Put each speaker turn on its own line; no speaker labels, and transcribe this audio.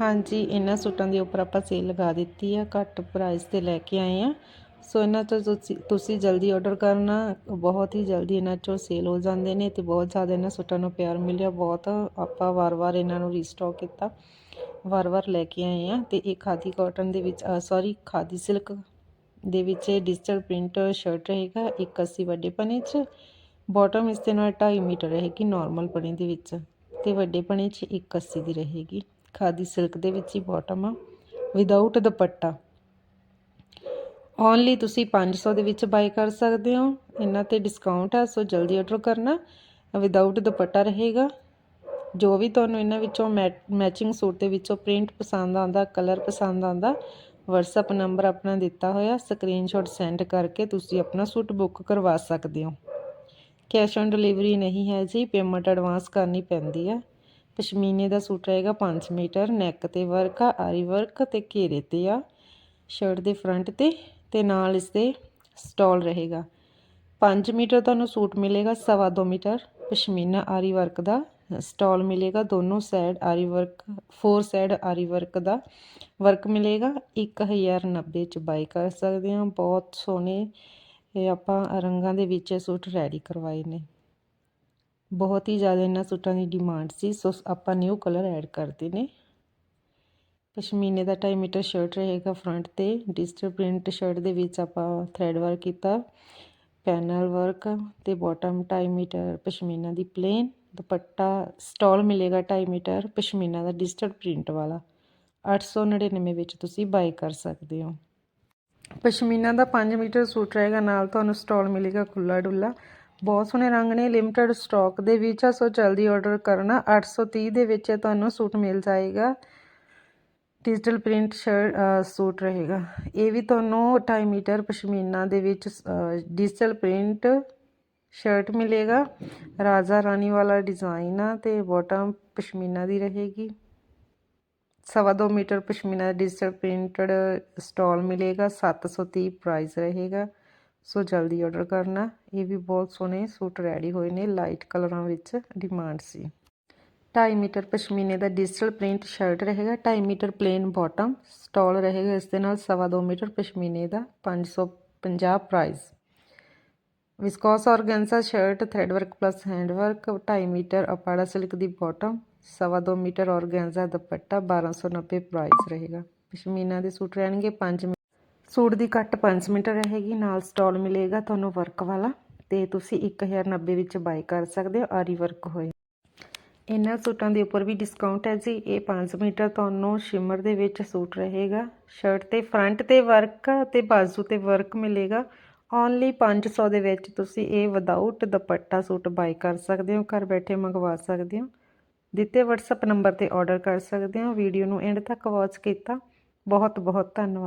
ਹਾਂਜੀ, ਇਹਨਾਂ ਸੂਟਾਂ ਦੇ ਉੱਪਰ ਆਪਾਂ ਸੇਲ ਲਗਾ ਦਿੱਤੀ ਆ, ਘੱਟ ਪ੍ਰਾਈਸ ਤੇ ਲੈ ਕੇ ਆਏ ਆ। ਸੋ ਇਹਨਾਂ ਤੋਂ ਤੁਸੀਂ ਤੁਸੀਂ ਜਲਦੀ ਆਰਡਰ ਕਰਨਾ, ਬਹੁਤ ਹੀ ਜਲਦੀ ਇਹਨਾਂ ਚੋਂ ਸੇਲ ਹੋ ਜਾਂਦੇ ਨੇ ਤੇ ਬਹੁਤ ਜ਼ਿਆਦਾ ਇਹਨਾਂ ਸੂਟਾਂ ਨੂੰ ਪਿਆਰ ਮਿਲਿਆ, ਬਹੁਤ ਆਪਾਂ ਵਾਰ-ਵਾਰ ਇਹਨਾਂ ਨੂੰ ਰੀਸਟਾਕ ਕੀਤਾ ਵਾਰ-ਵਾਰ ਲੈ ਕੇ ਆਏ ਆ। ਤੇ ਇਹ ਖਾਦੀ ਕਾਟਨ ਦੇ ਵਿੱਚ ਸੌਰੀ ਖਾਦੀ ਸਿਲਕ ਦੇ ਵਿੱਚ ਡਿਜੀਟਲ ਪ੍ਰਿੰਟ ਸ਼ਰਟ ਰਹੇਗਾ 81 ਵੱਡੇ ਪਨੇ 'ਚ ਬਾਟਮ ਇਸ ਦੇ ਨਾਲ 2.5 ਮੀਟਰ ਰਹੇਗੀ ਨਾਰਮਲ ਪਨੇ ਦੇ ਵਿੱਚ ਤੇ ਵੱਡੇ ਪਨੇ 'ਚ 81 ਦੀ ਰਹੇਗੀ। ਖਾਦੀ ਸਿਲਕ ਦੇ ਵਿੱਚ ਹੀ ਬਾਟਮ ਆ ਵਿਦਆਊਟ ਦੁਪੱਟਾ। ਓਨਲੀ ਤੁਸੀਂ 500 ਦੇ ਵਿੱਚ ਬਾਈ ਕਰ ਸਕਦੇ ਹੋ। ਇਹਨਾਂ ਤੇ ਡਿਸਕਾਊਂਟ ਆ, ਸੋ ਜਲਦੀ ਆਰਡਰ ਕਰਨਾ। ਵਿਦਆਊਟ ਦੁਪੱਟਾ ਰਹੇਗਾ। ਜੋ ਵੀ ਤੁਹਾਨੂੰ ਇਹਨਾਂ ਵਿੱਚੋਂ ਮੈਚਿੰਗ ਸੂਟ ਦੇ ਵਿੱਚੋਂ ਪ੍ਰਿੰਟ ਪਸੰਦ ਆਉਂਦਾ ਕਲਰ ਪਸੰਦ ਆਉਂਦਾ, WhatsApp ਨੰਬਰ ਆਪਣਾ ਦਿੱਤਾ ਹੋਇਆ ਸਕਰੀਨਸ਼ਾਟ ਸੈਂਡ ਕਰਕੇ ਤੁਸੀਂ ਆਪਣਾ ਸੂਟ ਬੁੱਕ ਕਰਵਾ ਸਕਦੇ ਹੋ। ਕੈਸ਼ ਔਨ ਡਿਲੀਵਰੀ ਨਹੀਂ ਹੈ ਜੀ ਪੇਮੈਂਟ ਐਡਵਾਂਸ ਕਰਨੀ ਪੈਂਦੀ ਹੈ ਪਸ਼ਮੀਨੇ ਦਾ ਸੂਟ ਰਹੇਗਾ 5 ਮੀਟਰ, ਨੈਕ ਤੇ ਵਰਕ ਆ, ਆਰੀ ਵਰਕ ਤੇ ਘੇਰੇ ਤੇ ਆ। ਸ਼ਰਟ ਦੇ ਫਰੰਟ ਤੇ ਤੇ ਨਾਲ ਇਸ ਦੇ ਸਟਾਲ ਰਹੇਗਾ। 5 ਮੀਟਰ ਤੁਹਾਨੂੰ ਸੂਟ ਮਿਲੇਗਾ ਸਵਾ 2 ਮੀਟਰ, ਪਸ਼ਮੀਨਾ ਆਰੀ ਵਰਕ ਦਾ ਸਟਾਲ ਮਿਲੇਗਾ ਦੋਨੋਂ side aari work, four side aari work ਦਾ ਵਰਕ ਮਿਲੇਗਾ। 1090 ਚ ਬਾਈ ਕਰ ਸਕਦੇ ਹਾਂ, ਬਹੁਤ ਸੋਹਣੇ ਇਹ ਆਪਾਂ ਰੰਗਾਂ ਦੇ ਵਿੱਚ ਸੂਟ ਰੈਡੀ ਕਰਵਾਏ ਨੇ। ਬਹੁਤ ਹੀ ਜ਼ਿਆਦਾ ਇਹਨਾਂ ਸੂਟਾਂ ਦੀ ਡਿਮਾਂਡ ਸੀ, ਸੋ ਆਪਾਂ ਨਿਊ ਕਲਰ ਐਡ ਕਰਦੇ ਨੇ। ਪਸ਼ਮੀਨੇ ਦਾ 2.5 ਮੀਟਰ ਸ਼ਰਟ ਰਹੇਗਾ ਫਰੰਟ ਤੇ। ਡਿਜੀਟਲ ਪ੍ਰਿੰਟ ਸ਼ਰਟ ਦੇ ਵਿੱਚ ਆਪਾਂ ਥ੍ਰੈਡ ਵਰਕ ਕੀਤਾ ਪੈਨਲ ਵਰਕ ਤੇ ਬਾਟਮ 2.5 ਮੀਟਰ ਪਸ਼ਮੀਨਾ ਦੀ ਪਲੇਨ ਦੁਪੱਟਾ ਸਟਾਲ ਮਿਲੇਗਾ 2.5 ਮੀਟਰ ਪਸ਼ਮੀਨਾ ਦਾ ਡਿਜੀਟਲ ਪ੍ਰਿੰਟ ਵਾਲਾ। 899 ਵਿੱਚ ਤੁਸੀਂ ਬਾਈ ਕਰ ਸਕਦੇ ਹੋ। ਪਸ਼ਮੀਨਾ ਦਾ 5 ਮੀਟਰ ਸੂਟ ਰਹੇਗਾ, ਨਾਲ ਤੁਹਾਨੂੰ ਸਟਾਲ ਮਿਲੇਗਾ ਖੁੱਲਾ ਡੁੱਲਾ ਬਹੁਤ ਸੋਹਣੇ ਰੰਗ ਨੇ ਲਿਮਟਿਡ ਸਟਾਕ ਦੇ ਵਿੱਚ ਆ, ਸੋ ਜਲਦੀ ਆਰਡਰ ਕਰਨਾ। 830 ਦੇ ਵਿੱਚ ਤੁਹਾਨੂੰ ਸੂਟ ਮਿਲ ਜਾਏਗਾ। ਡਿਜੀਟਲ ਪ੍ਰਿੰਟ ਸ਼ਰਟ ਸੂਟ ਰਹੇਗਾ। ਇਹ ਵੀ ਤੁਹਾਨੂੰ 2.5 ਮੀਟਰ ਪਸ਼ਮੀਨਾ ਦੇ ਵਿੱਚ ਡਿਜੀਟਲ ਪ੍ਰਿੰਟ ਸ਼ਰਟ ਮਿਲੇਗਾ। ਰਾਜਾ ਰਾਣੀ ਵਾਲਾ ਡਿਜ਼ਾਈਨ ਆ ਤੇ ਬਾਟਮ ਪਸ਼ਮੀਨਾ ਦੀ ਰਹੇਗੀ। ਸਵਾ ਦੋ metre pashmina digital printed stole ਮਿਲੇਗਾ। 730 ਪ੍ਰਾਈਸ ਰਹੇਗਾ। ਸੋ ਜਲਦੀ ਆਰਡਰ ਕਰਨਾ। ਇਹ ਵੀ ਬਹੁਤ ਸੋਹਣੇ ਸੂਟ ਰੈਡੀ ਹੋਏ ਨੇ ਲਾਈਟ ਕਲਰਾਂ ਵਿੱਚ ਡਿਮਾਂਡ ਸੀ। 2.5 ਮੀਟਰ ਪਸ਼ਮੀਨੇ ਦਾ ਡਿਜੀਟਲ ਪ੍ਰਿੰਟ ਸ਼ਰਟ ਰਹੇਗਾ 2.5 ਮੀਟਰ ਪਲੇਨ ਬਾਟਮ ਸਟਾਲ ਰਹੇਗਾ, ਇਸ ਦੇ ਨਾਲ ਸਵਾ ਦੋ ਮੀਟਰ ਪਸ਼ਮੀਨੇ ਦਾ 550 price viscose organza shirt thread work plus hand work 2.5 metre Uppada silk ਦੀ ਬਾਟਮ ਸਵਾ ਦੋ ਮੀਟਰ ਆਰਗੈਂਜ਼ਾ ਦੁਪੱਟਾ 1290 ਪ੍ਰਾਈਸ ਰਹੇਗਾ। ਪਸ਼ਮੀਨਾ ਦੇ ਸੂਟ ਰਹਿਣਗੇ 5 ਸੂਟ ਦੀ ਕੱਟ 5 ਮੀਟਰ ਰਹੇਗੀ, ਨਾਲ ਸਟਾਲ ਮਿਲੇਗਾ ਤੁਹਾਨੂੰ ਵਰਕ ਵਾਲਾ ਤੇ ਤੁਸੀਂ 1090 ਵਿੱਚ ਬਾਈ ਕਰ ਸਕਦੇ ਹੋ, ਆਰੀ ਵਰਕ ਹੋਏ। ਇਹਨਾਂ ਸੂਟਾਂ ਦੇ ਉੱਪਰ ਵੀ ਡਿਸਕਾਊਂਟ ਹੈ ਜੀ। ਇਹ 5 ਮੀਟਰ ਤੁਹਾਨੂੰ ਸ਼ਿਮਰ ਦੇ ਵਿੱਚ ਸੂਟ ਰਹੇਗਾ। ਸ਼ਰਟ ਤੇ ਫਰੰਟ ਤੇ ਵਰਕ ਤੇ ਬਾਜ਼ੂ ਤੇ ਵਰਕ ਮਿਲੇਗਾ। ਓਨਲੀ 500 ਦੇ ਵਿੱਚ ਤੁਸੀਂ ਇਹ ਵਿਦਆਊਟ ਦੁਪੱਟਾ ਸੂਟ ਬਾਈ ਕਰ ਸਕਦੇ ਹੋ, ਘਰ ਬੈਠੇ ਮੰਗਵਾ ਸਕਦੇ ਹੋ। ਦਿੱਤੇ WhatsApp ਨੰਬਰ ਤੇ ਆਰਡਰ ਕਰ ਸਕਦੇ ਹੋ। ਵੀਡੀਓ ਨੂੰ ਐਂਡ ਤੱਕ ਵਾਚ ਕੀਤਾ। ਬਹੁਤ ਬਹੁਤ ਧੰਨਵਾਦ।